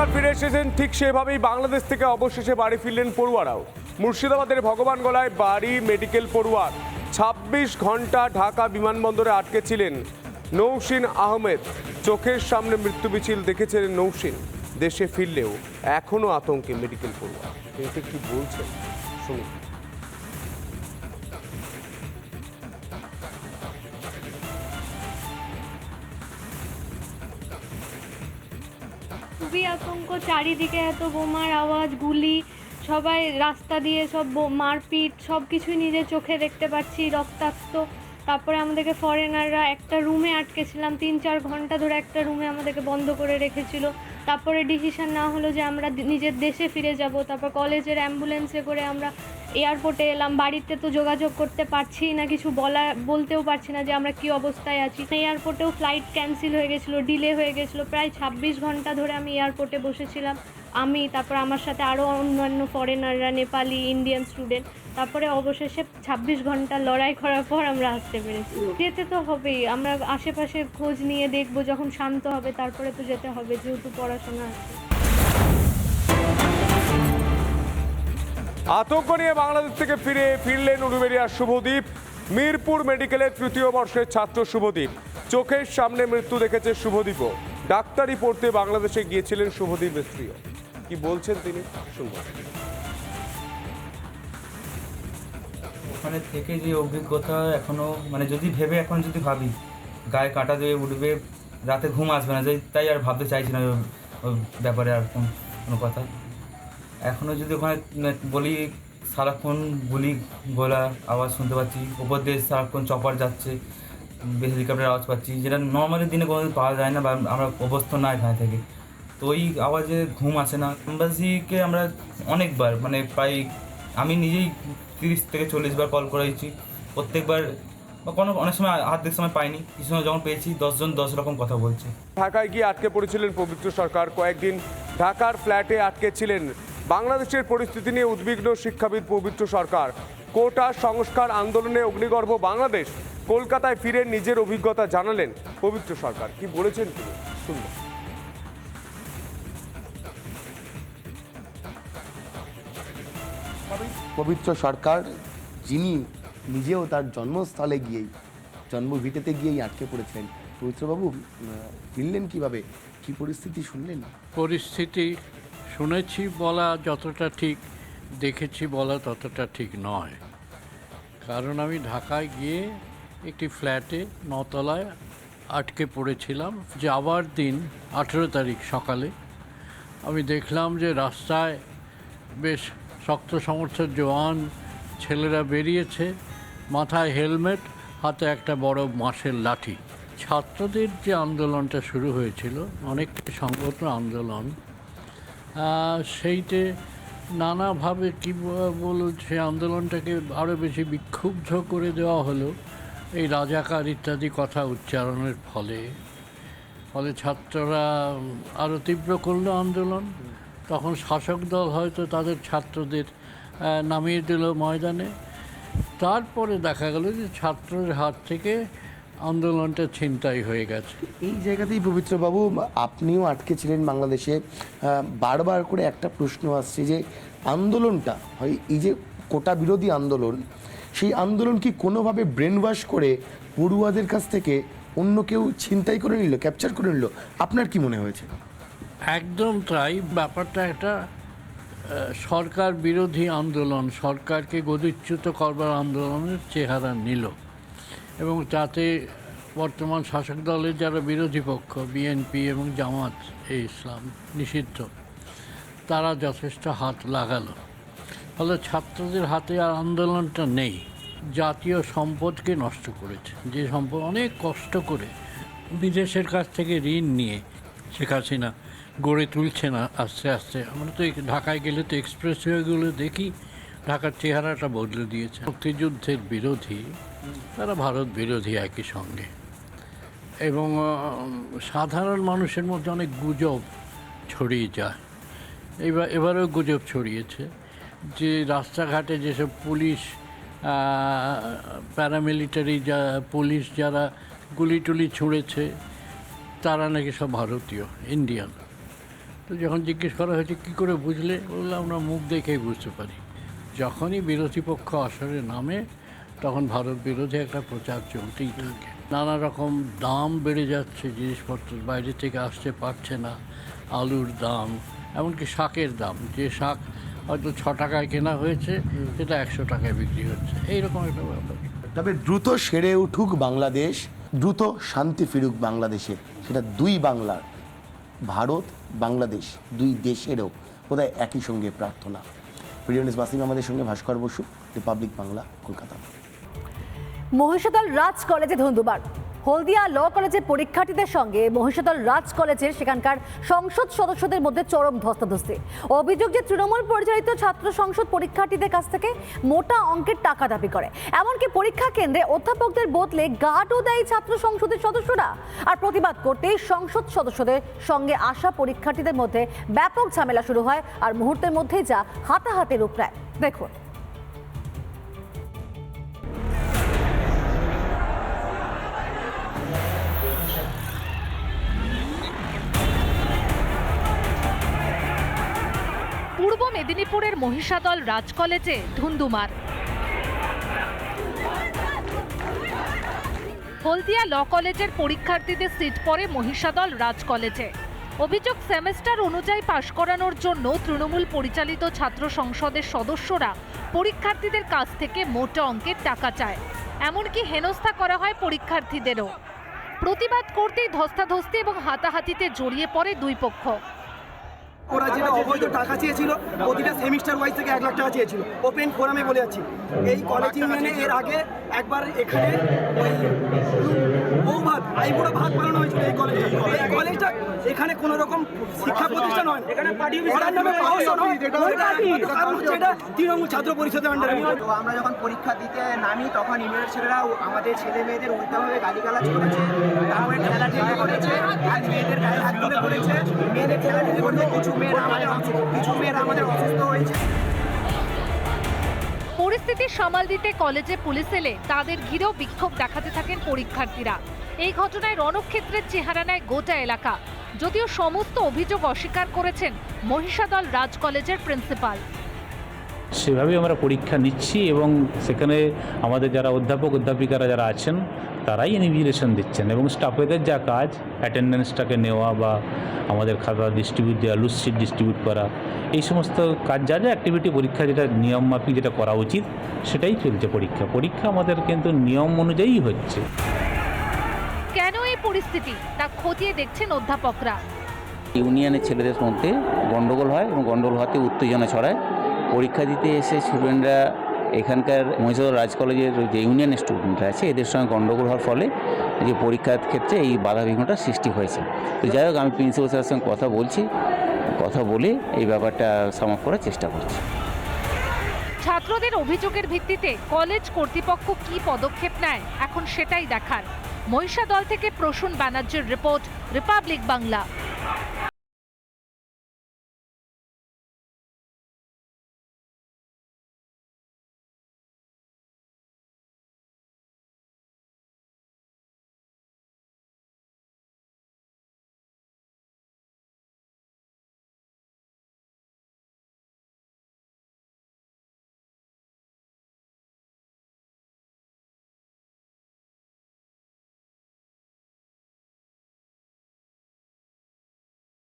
সরকার ফিরে এসেছেন ঠিক সেভাবেই বাংলাদেশ থেকে অবশেষে বাড়ি ফিরলেন পড়ুয়ারাও। মুর্শিদাবাদের ভগবান গলায় বাড়ি, মেডিকেল পড়ুয়ার। ছাব্বিশ ঘণ্টা ঢাকা বিমানবন্দরে আটকে ছিলেন নৌসিন আহমেদ। চোখের সামনে মৃত্যু মিছিল দেখেছিলেন নৌসিন। দেশে ফিরলেও এখনও আতঙ্কে মেডিকেল পড়ুয়া। ঠিক কি বলছেন? শুনুন। চারিদিকে এত বোমার আওয়াজ, গুলি, সবাই রাস্তা দিয়ে সব মারপিট সব কিছুই নিজের চোখে দেখতে পাচ্ছি, রক্তাক্ত। তারপরে আমাদেরকে ফরেনাররা একটা রুমে আটকেছিলাম তিন চার ঘণ্টা ধরে একটা রুমে আমাদেরকে বন্ধ করে রেখেছিল। তারপরে ডিসিশান না হলো যে আমরা নিজের দেশে ফিরে যাব, তারপর কলেজের অ্যাম্বুলেন্সে করে আমরা এয়ারপোর্টে এলাম, বাড়িতে তো যোগাযোগ করতে পারছি না, কিছু বলা, বলতেও পারছি না যে আমরা কি অবস্থায় আছি। এয়ারপোর্টেও ফ্লাইট ক্যান্সেল হয়ে গেছিল ডিলে হয়ে গেছিল, প্রায় ছাব্বিশ ঘণ্টা ধরে আমি এয়ারপোর্টে বসেছিলাম। আমি, তারপর আমার সাথে আরও অন্যান্য ফরেনাররা নেপালি ইন্ডিয়ান স্টুডেন্ট তারপরে অবশেষে ছাব্বিশ ঘণ্টা লড়াই করার পর আমরা আসতে পেরেছি। যেতে তো হবেই, আমরা আশেপাশে খোঁজ নিয়ে দেখব যখন শান্ত হবে, তারপরে তো যেতে হবে, যেহেতু পড়াশোনা আছে। আতঙ্ক নিয়ে বাংলাদেশ থেকে ফিরে ফিরলেন উলুবেরিয়ার শুভদীপ। মিরপুর মেডিকেলের তৃতীয় বর্ষের ছাত্র শুভদীপ। চোখের সামনে মৃত্যু দেখেছে শুভদীপও। ডাক্তারি পড়তে বাংলাদেশে গিয়েছিলেন শুভদীপ স্ত্রীও। কি বলছেন তিনি? শুনব। ওখানে থেকে যে অভিজ্ঞতা এখনও মানে যদি ভেবে এখন যদি ভাবি, গায়ে কাঁটা দিয়ে উঠবে, রাতে ঘুম আসবে না, যে তাই আর ভাবতে চাইছি না ব্যাপারে আর কোনো কথা। এখনও যদি ওখানে বলি সারাক্ষণ গুলি গোলা আওয়াজ শুনতে পাচ্ছি ওপর দিয়ে সারাক্ষণ চপার যাচ্ছে হেলিকপ্টার আওয়াজ পাচ্ছি, যেটা নর্মালি দিনে কোনোদিন পাওয়া যায় না বা আমরা অভ্যস্ত না এখানে থেকে। তো ওই আওয়াজে ঘুম আসে না। এম্বাসিকে আমরা অনেকবার মানে প্রায় আমি নিজেই তিরিশ থেকে চল্লিশ বার কল করেছি। প্রত্যেকবার বা কোনো, অনেক সময় আর্ধেক সময় পাইনি। কিছু সময় যখন পেয়েছি, দশজন দশ রকম কথা বলছে। ঢাকায় গিয়ে আটকে পড়েছিলেন পবিত্র সরকার। কয়েকদিন ঢাকার ফ্ল্যাটে আটকে ছিলেন। বাংলাদেশের পরিস্থিতি নিয়ে উদ্বিগ্ন শিক্ষাবিদ পবিত্র সরকার। কোটা সংস্কার আন্দোলনে অগ্নিগর্ভ বাংলাদেশ। কলকাতায় ফিরে নিজের অভিজ্ঞতা জানালেন পবিত্র সরকার। কি বলেছেন তিনি? শুনব। পবিত্র সরকার যিনি নিজেও তার জন্মস্থলে গিয়েই জন্মভিটেতে গিয়েই আটকে পড়েছেন পবিত্রবাবু আহ, ফিরলেন কীভাবে? কি পরিস্থিতি শুনলেন? পরিস্থিতি শুনেছি বলা যতটা ঠিক, দেখেছি বলা ততটা ঠিক নয়। কারণ আমি ঢাকায় গিয়ে একটি ফ্ল্যাটে নতলায় আটকে পড়েছিলাম। যাওয়ার দিন আঠেরো তারিখ সকালে আমি দেখলাম যে রাস্তায় বেশ শক্ত সমর্থ জওয়ান ছেলেরা বেরিয়েছে। মাথায় হেলমেট, হাতে একটা বড় বাঁশের লাঠি। ছাত্রদের যে আন্দোলনটা শুরু হয়েছিল অনেকটি সংগঠন আন্দোলন সেইটে নানাভাবে কী ব- বলুন সেই আন্দোলনটাকে আরও বেশি বিক্ষুব্ধ করে দেওয়া হলো, এই রাজাকার ইত্যাদি কথা উচ্চারণের ফলে। ফলে ছাত্ররা আরও তীব্র করল আন্দোলন। তখন শাসক দল হয়তো তাদের ছাত্রদের নামিয়ে দিল ময়দানে। তারপরে দেখা গেল যে ছাত্রের হাত থেকে আন্দোলনটা ছিনতাই হয়ে গেছে। এই জায়গাতেই পবিত্রবাবু আপনিও আটকে ছিলেন বাংলাদেশে। বারবার করে একটা প্রশ্ন আসছে যে আন্দোলনটা হয় এই যে কোটা বিরোধী আন্দোলন সেই আন্দোলন কি কোনোভাবে ব্রেন ওয়াশ করে পড়ুয়াদের কাছ থেকে অন্য কেউ ছিনতাই করে নিল ক্যাপচার করে নিল? আপনার কি মনে হয়েছে? একদম তাই। ব্যাপারটা একটা সরকার বিরোধী আন্দোলন সরকারকে গদিচ্যুত করবার আন্দোলনের চেহারা নিল। এবং তাতে বর্তমান শাসক দলের যারা বিরোধী পক্ষ, বিএনপি এবং জামাত এ ইসলাম নিষিদ্ধ, তারা যথেষ্ট হাত লাগালো। ফলে ছাত্রদের হাতে আর আন্দোলনটা নেই। জাতীয় সম্পদকে নষ্ট করেছে। যে সম্পদ অনেক কষ্ট করে বিদেশের কাছ থেকে ঋণ নিয়ে শেখ হাসিনা গড়ে তুলছে না আস্তে আস্তে। আমরা তো ঢাকায় গেলে তো এক্সপ্রেসওয়েগুলো দেখি, ঢাকার চেহারাটা বদলে দিয়েছে। মুক্তিযুদ্ধের বিরোধী তারা ভারত বিরোধী একই সঙ্গে। এবং সাধারণ মানুষের মধ্যে অনেক গুজব ছড়িয়ে যায়। এবার, এবারেও গুজব ছড়িয়েছে যে রাস্তাঘাটে যেসব পুলিশ প্যারামিলিটারি যা, পুলিশ যারা গুলি টুলি ছুঁড়েছে, তারা নাকি সব ভারতীয়, ইন্ডিয়ান। তো যখন জিজ্ঞেস করা হয়েছে, কী করে বুঝলে? বললাম, আমরা মুখ দেখেই বুঝতে পারি। যখনই বিরোধী পক্ষ আসরে নামে তখন ভারত বিরোধী একটা প্রচার চলতেই থাকে। নানা রকম দাম বেড়ে যাচ্ছে জিনিসপত্র, বাইরে থেকে আসতে পারছে না আলুর দাম, এমনকি শাকের দাম। যে শাক হয়তো ছ টাকায় কেনা হয়েছে, সেটা একশো টাকায় বিক্রি হচ্ছে। এইরকম একটা ব্যাপার। তবে দ্রুত সেরে উঠুক বাংলাদেশ, দ্রুত শান্তি ফিরুক বাংলাদেশে। সেটা দুই বাংলার, ভারত, বাংলাদেশ, দুই দেশেরও বোধহয় একই সঙ্গে প্রার্থনা। নিউজ বাসিম আমাদের সঙ্গে ভাস্কর বসু, রিপাবলিক বাংলা, কলকাতা। মহিষাদল রাজ কলেজে ধন্দুবার হলদিয়া ল কলেজের পরীক্ষার্থীদের সঙ্গে মহিষাদল রাজ কলেজের সেখানকার সংসদ সদস্যদের মধ্যে চরম ধস্তাধস্তি। অভিযোগ যে তৃণমূল পরিচালিত ছাত্র সংসদ পরীক্ষার্থীদের কাছ থেকে মোটা অঙ্কের টাকা দাবি করে। এমনকি পরীক্ষা কেন্দ্রে অধ্যাপকদের বদলে গার্ডও দেয় ছাত্র সংসদের সদস্যরা। আর প্রতিবাদ করতেই সংসদ সদস্যদের সঙ্গে আসা পরীক্ষার্থীদের মধ্যে ব্যাপক ঝামেলা শুরু হয়। আর মুহূর্তের মধ্যেই যা হাতাহাতি রূপ নেয়। দেখুন। মেদিনীপুরের মহিষাদল রাজ কলেজে ধুন্ধুমার হলদিয়া ল কলেজের পরীক্ষার্থীদের সিট পড়ে মহিষাদল রাজ কলেজে। অভিযোগ সেমেস্টার অনুযায়ী পাশ করানোর জন্য তৃণমূল পরিচালিত ছাত্র সংসদের সদস্যরা পরীক্ষার্থীদের কাছ থেকে মোটা অঙ্কের টাকা চায়। এমনকি হেনস্থা করা হয় পরীক্ষার্থীদেরও। প্রতিবাদ করতেই ধস্তাধস্তি এবং হাতাহাতিতে জড়িয়ে পড়ে দুই পক্ষ। ওরা যেটা অবৈধ টাকা চেয়েছিল প্রতিটা সেমিস্টার ওয়াইজ থেকে এক লাখ টাকা চেয়েছিল। ওপেন ফোরামে বলে যাচ্ছি। এই কলেজ ইউনিয়নে এর আগে একবার এখানে ওই ভাত। বানানো হয়েছিল এই কলেজে এই কলেজটা এখানে কোনো রকম শিক্ষা প্রতিষ্ঠান হয় এখানে নামে এটা তৃণমূল ছাত্র পরিষদের আন্ডারে তো আমরা যখন পরীক্ষা দিতে নামি তখন আমাদের ছেলে মেয়েদের উল্টাভাবে গালিগালাজ করেছে। তারপরে ঠেলি করেছে। আর মেয়েদের গায়ে হাত তুলে করেছে। মেয়েদের ঠেলি করতে কিছু মেয়েরা আমাদের কিছু মেয়েরা আমাদের অসুস্থ হয়েছে। পরিস্থিতি সামাল দিতে কলেজে পুলিশ এলে তাদের ঘিরেও বিক্ষোভ দেখাতে থাকেন পরীক্ষার্থীরা। এই ঘটনায় রণক্ষেত্রের চেহারা নেয় গোটা এলাকা। যদিও সমস্ত অভিযোগ অস্বীকার করেছেন মহিষাদল রাজ কলেজের প্রিন্সিপাল। সেভাবেই আমরা পরীক্ষা নিচ্ছি এবং সেখানে আমাদের যারা অধ্যাপক, অধ্যাপিকারা যারা আছেন, তারাই ইনভিজিলেশন দিচ্ছেন এবং স্টাফেদের যা কাজ অ্যাটেন্ডেন্সটাকে নেওয়া বা আমাদের খাতা ডিস্ট্রিবিউট দেওয়া লুজশিট ডিস্ট্রিবিউট করা, এই সমস্ত কাজ, যা যা অ্যাক্টিভিটি পরীক্ষা, যেটা নিয়ম মাফিক যেটা করা উচিত, সেটাই চলছে পরীক্ষা। পরীক্ষা আমাদের কিন্তু নিয়ম অনুযায়ী হচ্ছে। কেন এই পরিস্থিতি? তা খতিয়ে দেখছেন অধ্যাপকরা। ইউনিয়নের ছেলেদের মধ্যে গণ্ডগোল হয় এবং গণ্ডগোল হওয়াতে উত্তেজনা ছড়ায়। পরীক্ষা দিতে এসে স্টুডেন্টরা এখানকার মহিষাদল রাজ কলেজের যে ইউনিয়নের স্টুডেন্টরা আছে এদের সঙ্গে গণ্ডগোল হওয়ার ফলে যে পরীক্ষার ক্ষেত্রে এই বাধা বিঘ্নটা সৃষ্টি হয়েছে। তো যাই হোক আমি প্রিন্সিপাল স্যারের সঙ্গে কথা বলছি কথা বলে এই ব্যাপারটা সমাপ্ত করার চেষ্টা করছি। ছাত্রদের অভিযোগের ভিত্তিতে কলেজ কর্তৃপক্ষ কী পদক্ষেপ নেয় এখন সেটাই দেখার। মহিষাদল থেকে প্রসূন ব্যানার্জির রিপোর্ট রিপাবলিক বাংলা।